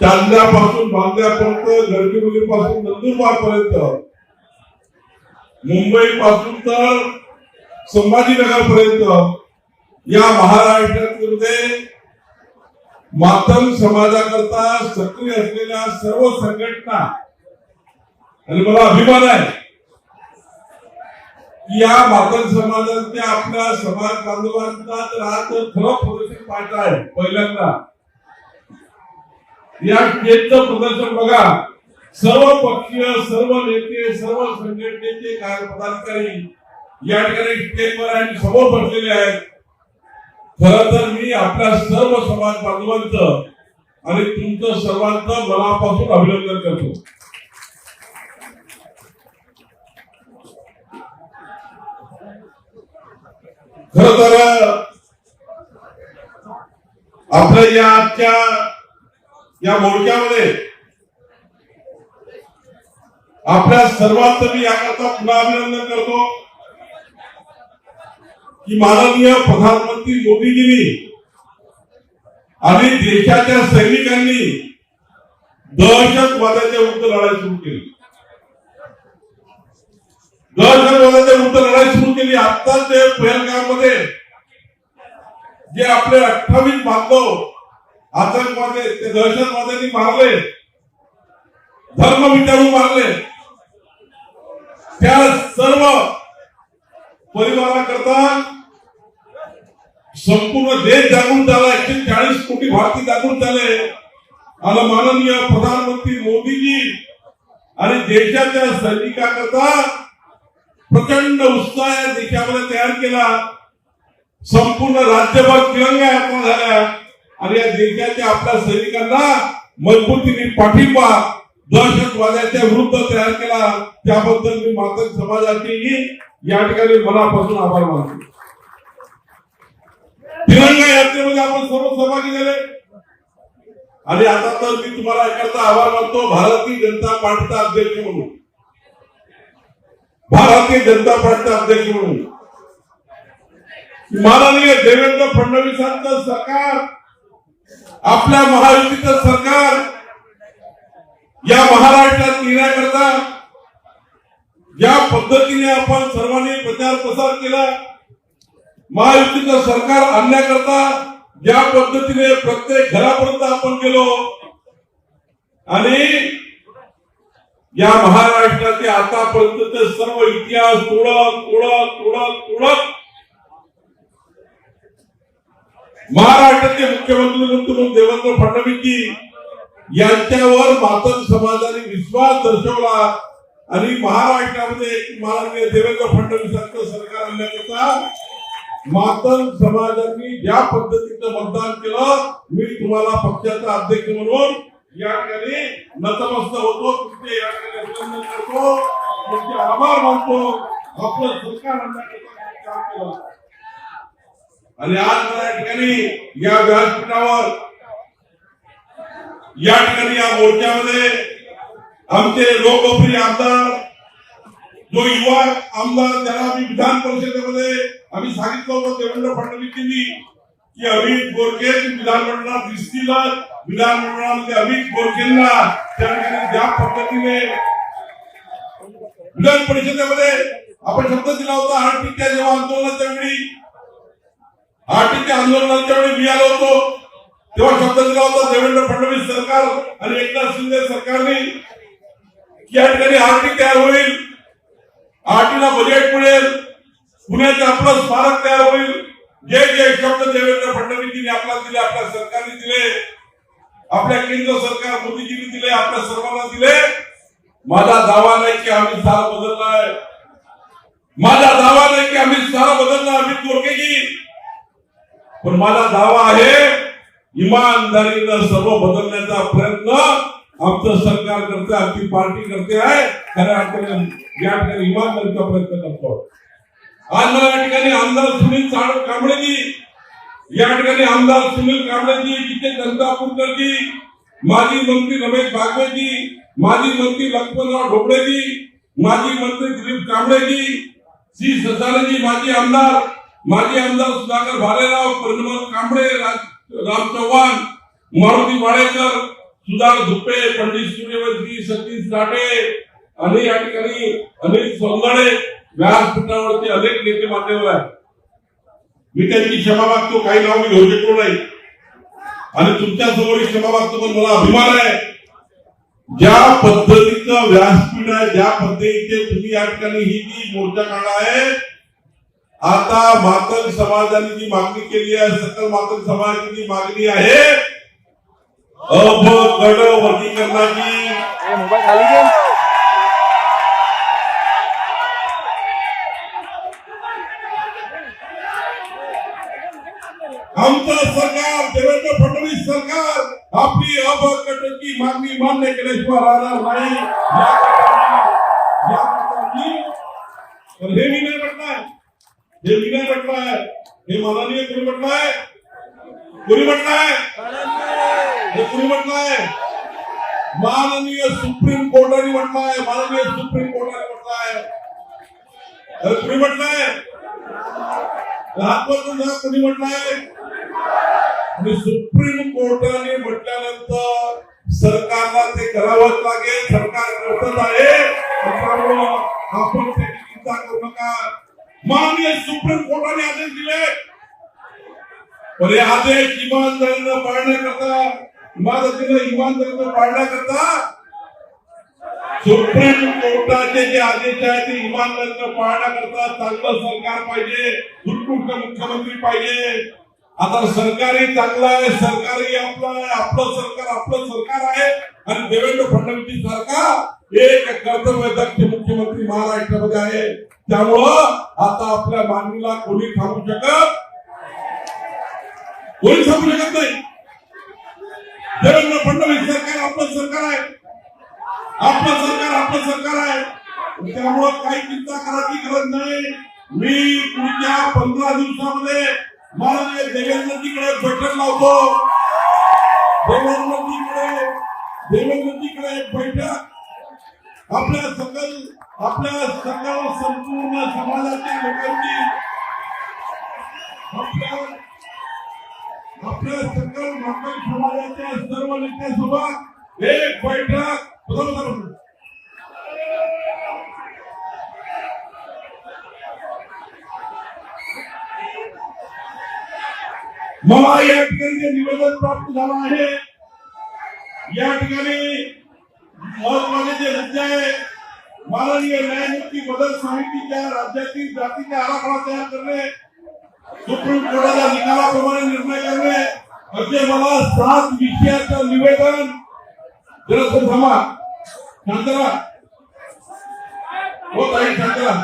चांदण्यापासून बांद्यापर्यंत गडचिरोलीपासून नंदुरबारपर्यंत. मुंबई पासून तर संभाजीनगर पर्यंत या महाराष्ट्रामध्ये मातम समाजाकरता सक्रिय असलेल्या सर्व संघटना आणि मला अभिमान आहे की या मातम समाजाचे आपल्या समाज बांधवांचा तर आज खरं प्रदर्शन पाहत आहे पहिल्यांदा. या स्टेजचं प्रदर्शन बघा. सर्व पक्षीय सर्व नेते सर्व संघटनेचे पदाधिकारी या ठिकाणी स्टेजवर आणि समोर बसलेले आहेत. खर तर मी आपल्या सर्व समाज बांधवांचं आणि तुमचं सर्वांचं मनापासून अभिनंदन करतो. खर तर आपल्या या आजच्या या मोडक्यामध्ये आपल्या सर्वांचं मी याकरता पुन्हा अभिनंदन करतो की माननीय प्रधानमंत्री मोदीजींनी आणि देशाच्या सैनिकांनी दहशतवादाच्या विरुद्ध लढाई सुरू केली. दहशतवादाच्या विरुद्ध लढाई सुरू केली. आता ते पहलगाम जे आपले अठ्ठावीस बांधव आतंकवादी ते दहशतवाद्यांनी मारले. धर्म विचारून मारले. त्या सर्व परिवाराकरता संपूर्ण देश जागून झाला. एकशे चाळीस कोटी भारतीय जागून झाले. आणि माननीय प्रधानमंत्री मोदीजी आणि देशाच्या सैनिकाकरता प्रचंड उत्साह देशामध्ये तयार केला. संपूर्ण राज्यभर तिरंगा यात्रा झाल्या. आणि या देशाच्या आपल्या सैनिकांना मजबूतीने पाठिंबा दहशतवाद्याच्या विरुद्ध तयार केला. त्याबद्दल मी मातक समाजाचेही या ठिकाणी मनापासून आभार मानतो. तिरंगा यात्रेमध्ये आपण सर्व सहभागी झाले. आणि आता तर मी तुम्हाला एखादा आभार मानतो भारतीय जनता पार्टीचा अध्यक्ष म्हणून. भारतीय जनता पार्टीचा अध्यक्ष म्हणून. माननीय देवेंद्र फडणवीसांचं सरकार आपल्या महायुतीचं सरकार या महाराष्ट्रात येण्याकरता ज्या पद्धतीने आपण सर्वांनी प्रचार प्रसार केला महायुतीचं सरकार आणण्याकरता ज्या पद्धतीने प्रत्येक घरापर्यंत आपण गेलो आणि या महाराष्ट्राचे आतापर्यंतचे सर्व इतिहास तोडत तोडत तोडत तोडत महाराष्ट्राचे मुख्यमंत्री म्हणून देवेंद्र फडणवीसजी यांच्यावर मातंग समाजाने विश्वास दर्शवला. आणि महाराष्ट्रामध्ये माननीय देवेंद्र फडणवीसांचं सरकार आणण्याकरता मातंग समाजांनी ज्या पद्धतीचं मतदान केलं मी तुम्हाला पक्षाचा अध्यक्ष म्हणून या ठिकाणी नतमस्त होतो. तुमचे या ठिकाणी अभिनंदन करतो. तुमचे आभार मानतो. आपलं सरकार आणण्याकरता काम केलं. आणि आज मला ठिकाणी या व्यासपीठावर या ठिकाणी या मोर्चामध्ये आमचे लोकप्रिय आमदार जो युवा आमदार त्याला आम्ही विधान परिषदेमध्ये आम्ही सांगितलं होतं देवेंद्र फडणवीसांनी की अमित बोरके विधानमंडळात दिसतीलच. विधानमंडळामध्ये अमित बोरकेंना त्या ठिकाणी ज्या पद्धतीने विधान परिषदेमध्ये आपण शब्द दिला होता आरटीच्या जेव्हा आंदोलनाच्या वेळी आरटीच्या आंदोलनाच्या वेळी मी आलो होतो. तेव्हा शब्द दिला होता देवेंद्र फडणवीस सरकार आणि एकनाथ शिंदे सरकारने की या ठिकाणी आरटी तयार होईल. आरटीला बजेट मिळेल. पुण्याचे आपलं स्मारक तयार होईल. जे जे शब्द देवेंद्र फडणवीसजींनी आपल्याला दिले आपल्या सरकारने दिले आपल्या केंद्र सरकार मोदीजींनी दिले आपल्या सर्वांना दिले माझा दावा नाही की आम्ही सारा बदललाय माझा दावा नाही की आम्ही सारा बदलला अमित गोरखेजी पण माझा दावा आहे इमानदारीनं सर्व बदलण्याचा प्रयत्न आमचं सरकार करते आमची पार्टी करते आहे. खऱ्या अर्थाने या ठिकाणी इमानदारीचा प्रयत्न करतो. आज मला या ठिकाणी आमदार सुनील साळ कांबळेजी या ठिकाणी आमदार सुनील कांबळेजी जिथे जनता पुरकरजी माजी मंत्री रमेश बागवेजी माजी मंत्री लक्ष्मणराव ढोबळेजी माजी मंत्री दिलीप कांबळेजी श्री ससानेजी माजी आमदार माजी आमदार सुधाकर भालेराव परिमल कांबळे राम चव्हाण मारुती वाडेकर सुधार धुप्पे पंडित सूर्यवंशी सतीश लाटे आणि या ठिकाणी अनिल सोंगाडे व्यासपीठावरती अनेक नेते मान्यवर आहेत. मी त्यांची क्षमा मागतो काही नाव मी घेऊ शकलो नाही. आणि तुमच्यासमोर क्षमा मागतो पण मला अभिमान आहे. ज्या पद्धतीचं व्यासपीठ आहे ज्या पद्धतीचे तुम्ही या ठिकाणी ही जी मोर्चा काढला आहे आता मातल समाजाने जी मागणी केली आहे सकल मातल समाजाची जी मागणी आहे अब गड वर्गीकरणाची आमचं सरकार देवेंद्र फडणवीस सरकार आपली अबकटची मागणी मान्य केल्याशिवाय राहणार नाही. या प्रकरणी- तर हे मी हे मी काय म्हटलंय हे माननीय कोणी म्हटलंय कोणी म्हटलंय हे कोणी म्हटलंय माननीय सुप्रीम कोर्टाने म्हटलंय माननीय सुप्रीम कोर्टाने म्हटलंय तर कोणी म्हटलंय हातवरून जा कोणी म्हटलंय आणि सुप्रीम कोर्टाने म्हटल्यानंतर सरकारला ते करावंच लागेल. सरकार करतच आहे. आपण त्याची चिंता करू नका. माननीय सुप्रीम कोर्टाने आदेश दिले. पण हे आदेश इमानदारीनं पाळण्याकरता इमानदारीनं इमानदारीनं पाळण्याकरता सुप्रीम कोर्टाचे जे आदेश आहेत ते इमानदारीनं पाळण्याकरता चांगलं सरकार पाहिजे उत्कृष्ट मुख्यमंत्री पाहिजे. आता सरकारही चांगलं आहे सरकारही आपलं आहे आपलं सरकार आपलं सरकार आहे. आणि देवेंद्र फडणवीस सरकार एक कर्तव्यदक्ष मुख्यमंत्री महाराष्ट्रामध्ये आहे. त्यामुळं आता आपल्या मागणीला कोणी थांबू शकत कोणी थांबू शकत नाही. देवेंद्र फडणवीस सरकार आपलं सरकार आहे. आपलं सरकार आपलं सरकार आहे. त्यामुळं काही चिंता करायची गरज नाही. मी पुढच्या पंधरा दिवसामध्ये माननीय देवेंद्रजीकडे बैठक लावतो. देवेंद्रजीकडे देवेंद्रजीकडे एक बैठक आपल्या सकल आपल्या सकल संपूर्ण समाजातील लोकांनी आपल्या आपल्या सकल माकल समाजाच्या सर्व नेत्यासोबत एक बैठक बरोबर मला या ठिकाणी निवेदन प्राप्त झालं आहे या ठिकाणी महत्त्वाचे जे मुद्दे आहे. माननीय न्यायमूर्ती बदल समितीच्या राज्यातील जातीचा आराखडा तयार करणे सुप्रीम कोर्टाच्या निकालाप्रमाणे निर्णय करणे म्हणजे मला सात विषयाचं निवेदन जरा शांतरा. हो ताई शांतरा.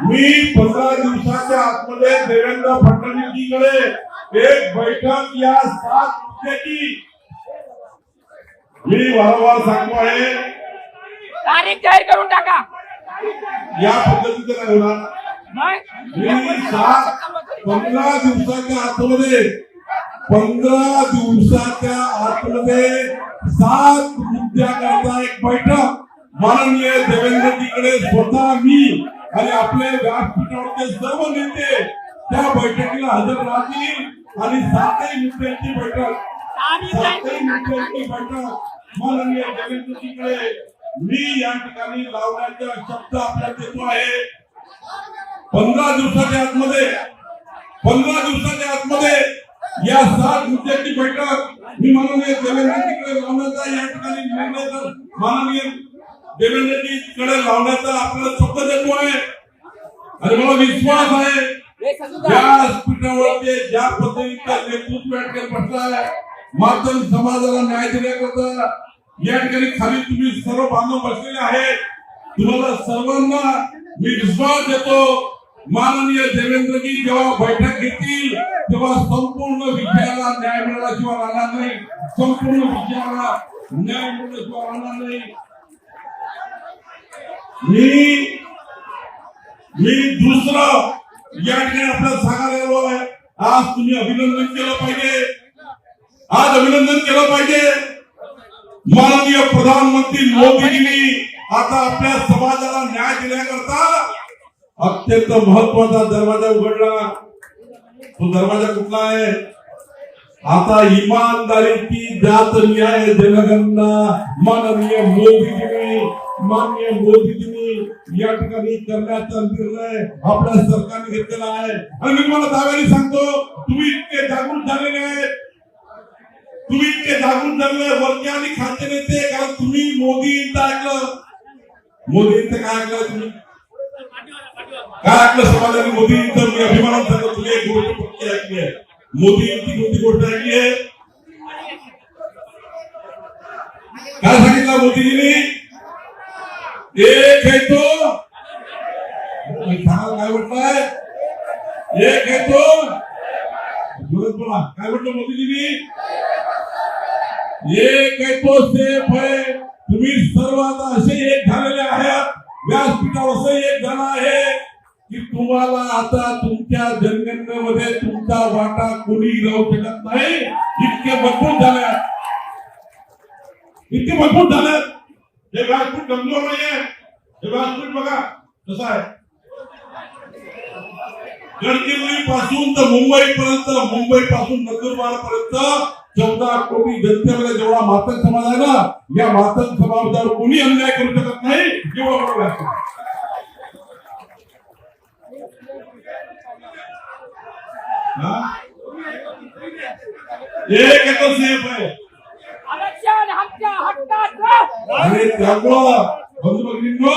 मी पंधरा दिवसाच्या आतमध्ये देवेंद्र फडणवीसजीकडे एक बैठक या सात मुद्द्याची मी वारंवार सांगतो आहे तारीख जाहीर करून टाका. या पद्धतीचं काय होणार. मी सात पंधरा दिवसाच्या आतमध्ये पंधरा दिवसाच्या आतमध्ये सात मुद्द्याकरता एक बैठक माननीय देवेंद्रजीकडे स्वतः मी आणि आपले व्यासपीठावरचे सर्व नेते त्या बैठकीला हजर राहतील आणि सातही मुद्द्यांची बैठक सातही मुद्द्यांची बैठक माननीय देवेंद्रजीकडे मी या ठिकाणी लावण्याचा शब्द आपल्याला देतो आहे. पंधरा दिवसाच्या आतमध्ये पंधरा दिवसाच्या आतमध्ये या सात मुद्द्याची बैठक मी माननीय देवेंद्रजीकडे लावण्याचा या ठिकाणी निर्णय माननीय देवेंद्रजीकडे लावण्याचा आपल्याला शब्द देतो आहे. आणि मला विश्वास आहे. हे संजूदा. व्यासपीठावरती ज्या पद्धतीचं नेतृत्व या ठिकाणी बसलाय समाजाला न्याय देण्याकरता या ठिकाणी खाली तुम्ही सर्व बांधव बसलेले आहेत. तुम्हाला सर्वांना मी विश्वास देतो. माननीय देवेंद्रजी जेव्हा बैठक घेतील तेव्हा संपूर्ण विषयाला न्याय मिळाल्याशिवाय राहणार नाही. संपूर्ण विषयाला न्याय मिळाल्याशिवाय राहणार नाही. मी मी दुसरं या ठिकाणी आपल्याला सांगायला आलो आहे. आज तुम्ही अभिनंदन केलं पाहिजे. आज अभिनंदन केलं पाहिजे. माननीय प्रधानमंत्री मोदीजींनी आता आपल्या समाजाला न्याय देण्याकरता अत्यंत महत्त्वाचा दरवाजा उघडला. तो दरवाजा कुठला आहे? आता इमानदारीची जात न्याय जनगणना माननीय मोदीजींनी माननीय मोदीजींनी या ठिकाणी करण्याचा निर्णय आपल्या सरकारने घेतलेला आहे. आणि मी तुम्हाला दाव्याने सांगतो तुम्ही इतके जागृत झालेले आहेत. तुम्ही इतके जागृत झालेले वरती आणि खाते नेते कारण तुम्ही मोदींचं ऐकलं. मोदींचं काय ऐकलं तुम्ही? काय ऐकलं समाजाने मोदींचं मी अभिमानात सांगतो तुम्ही एक गोष्ट पक्की ऐकली आहे. मोदींची कोणती गोष्ट ऐकली आहे. काय सांगितलं मोदीजींनी? एक है तो सांगा काय म्हटलंय? एक है तो बोला. काय म्हटलं मोदीजींनी? एक है तो सेफ आहे. तुम्ही सर्व आता असे एक झालेले आहात. व्यासपीठावर असं एक झालं आहे. की तुम्हाला आता तुमच्या जनगणनेमध्ये तुमचा वाटा कोणी राहू शकत नाही. इतके मजबूत झाले. इतके मजबूत झाले. हे व्यासपीठ कमजोर नाहीये. हे व्यासपीठ बघा कसं आहे. गडचिरोली पासून तर मुंबई पर्यंत मुंबई पासून नंदुरबार पर्यंत चौदा कोटी जनतेमध्ये जेवढा मातक समाज आहे ना या मातक समाजावर कोणी अन्याय करू शकत नाही एवढं मोठं व्यासपीठ? एक तो सेफ आहे आणि त्यामुळं बंधू भगिनींनो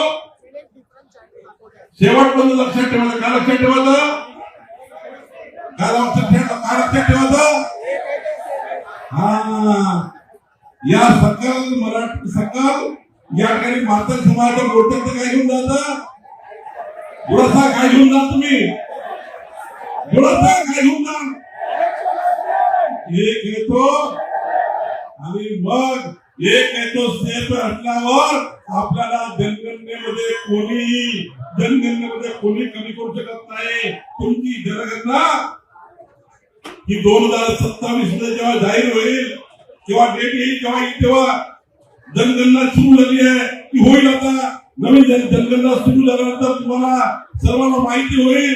शेवटपर्यंत लक्षात ठेवायचं. काय लक्षात ठेवायचं? काय लक्षात ठेवायचं? काय लक्षात ठेवायचं? हा. या सकल मराठी सकल या ठिकाणी मातक समाजाच्या गोष्टीचं काय घेऊन जात? गुळसा काय घेऊन जा तुम्ही? थोडासा काय घेऊन जा? एक येतो आणि मग एक येतो सेफ असल्यावर आपल्याला जनगणनेमध्ये कोणीही जनगणनेमध्ये कोणी कमी करू शकत नाही. तुमची जनगणना ही दोन हजार सत्तावीसमध्ये जेव्हा जाहीर होईल तेव्हा डेट येईल तेव्हा तेव्हा जनगणना सुरू झाली आहे ती होईल आता. नवीन जन- जनगणना सुरू झाल्यानंतर तुम्हाला सर्वांना माहिती होईल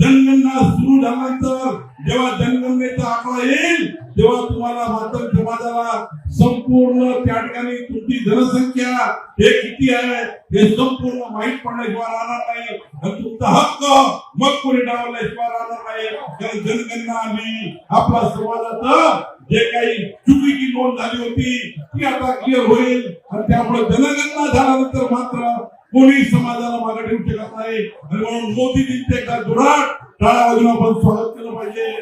जनगणना सुरू झाल्यानंतर जेव्हा जनगणनेचा आकडा येईल तेव्हा तुम्हाला मात्र समाजाला संपूर्ण त्या ठिकाणी तुमची जनसंख्या हे किती आहे हे संपूर्ण माहीत पडल्याशिवाय राहणार नाही. आणि तुमचा हक्क मग कोणी डावल्याशिवाय राहणार नाही. कारण जनगणना आम्ही आपल्या समाजाचं जे काही चुकीची नोंद झाली होती ती आता क्लिअर होईल. आणि त्यामुळे जनगणना झाल्यानंतर मात्र कोणी समाजाला मागे ठेवू शकत नाही. आणि म्हणून मोदीजींचे एकदा जोरात टाळ्या वाजून आपण स्वागत केलं पाहिजे.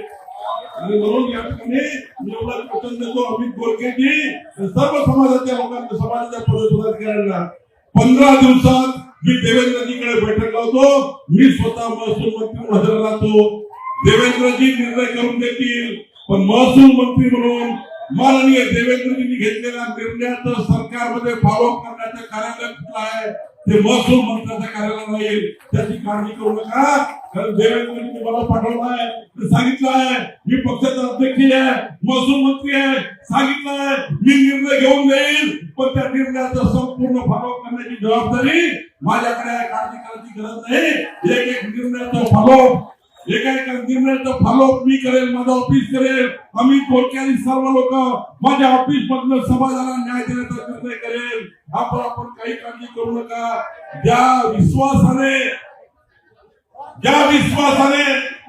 आणि म्हणून या ठिकाणी मी एवढा वचन देतो अमित गोरखेजी सर्व समाजाच्या लोकांना समाजाच्या पदाधिकाऱ्यांना पंधरा दिवसात मी देवेंद्रजीकडे बैठक लावतो मी स्वतः महसूल मंत्री म्हणून हजर राहतो. देवेंद्रजी निर्णय करून देतील. पण महसूल मंत्री म्हणून माननीय देवेंद्रजींनी घेतलेल्या निर्णयाचं सरकारमध्ये फॉलोअप करण्याचं कार्यालय कुठलं आहे? ते महसूल मंत्र्याच्या कार्यालय राहील त्याची काळजी करू नका. कारण देवेंद्रजींनी मला पाठवलं आहे. सांगितलं आहे. मी पक्षाचा अध्यक्ष आहे. महसूल मंत्री आहे. सांगितलं आहे. मी निर्णय घेऊन जाईल पण त्या निर्णयाचा संपूर्ण फॉलो करण्याची जबाबदारी माझ्याकडे काळजी करायची गरज नाही. एक एक निर्णयाचा फॉलो एका एका निर्णयाचं फॉलोअप मी करेल माझं ऑफिस करेल. अमित गोडके सर्व लोक माझ्या ऑफिस मधनं समाजाला न्याय देण्याचा निर्णय करेल. आपण आपण काही काळजी करू नका. ज्या विश्वासाने ज्या विश्वासाने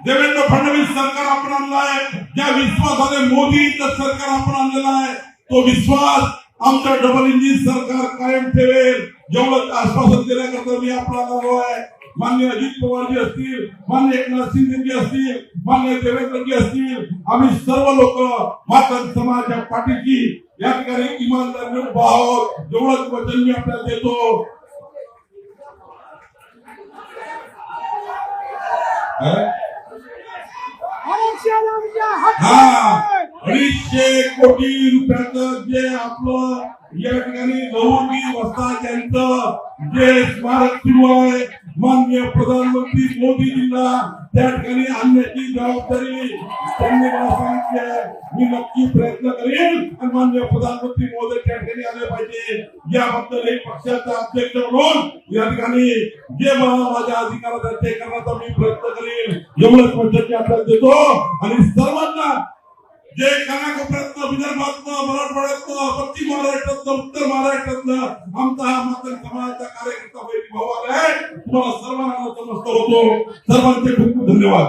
देवेंद्र फडणवीस सरकार आपण आणलं आहे ज्या विश्वासाने मोदीचं सरकार आपण आणलेलं आहे तो विश्वास आमचं डबल इंजिन सरकार कायम ठेवेल. जेवढं आश्वासन देण्याकरता मी आपल्याला आलो आहे मान्य अजित पवारजी असतील मान्य एकनाथ शिंदेजी असतील मान्य देवेंद्रजी असतील आम्ही सर्व लोक मात्र समाजाच्या पाठीची या ठिकाणी इमानदारीने उभा आहोत. जेवढंच वचन मी आपल्याला देतो. हा? अडीचशे कोटी रुपयाचं जे आपलं या ठिकाणी लहुरी वस्ता यांचं जे स्मारक सुरू आहे माननीय प्रधानमंत्री मोदीजींना त्या ठिकाणी आणण्याची जबाबदारी त्यांनी मला सांगितली आहे. मी नक्की प्रयत्न करेन आणि माननीय प्रधानमंत्री मोदी त्या ठिकाणी आले पाहिजे. याबद्दल एक पक्षाचा अध्यक्ष म्हणून या ठिकाणी जे मला माझ्या अधिकारात ते करण्याचा मी प्रयत्न करेन. एवढंच पक्षाची आपल्याला देतो. आणि सर्वांना जे कानाकोपऱ्यातनं विदर्भातनं मराठवाड्यातनं पश्चिम महाराष्ट्रातनं उत्तर महाराष्ट्रातनं आमचा हा मातंग समाजाचा कार्यकर्ता बहिणी भाऊ आलाय तुम्हाला सर्वांना नमस्कार होतो सर्वांचे खूप खूप धन्यवाद